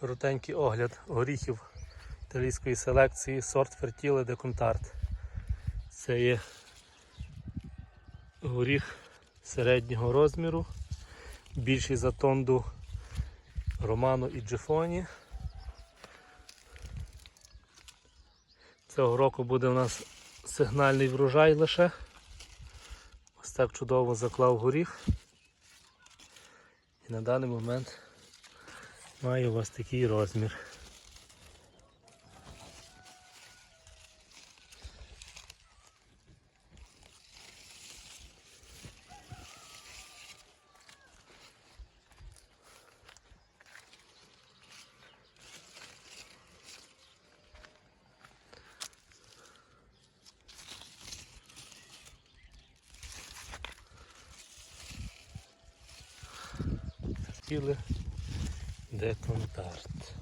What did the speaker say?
Коротенький огляд горіхів італійської селекції сорт Фертіле де Контарт. Це є горіх середнього розміру, більший за тонду Романо і Джефоні. Цього року буде у нас сигнальний врожай лише. Ось так чудово заклав горіх. І на даний момент має у вас такий розмір. Тіле де контакт.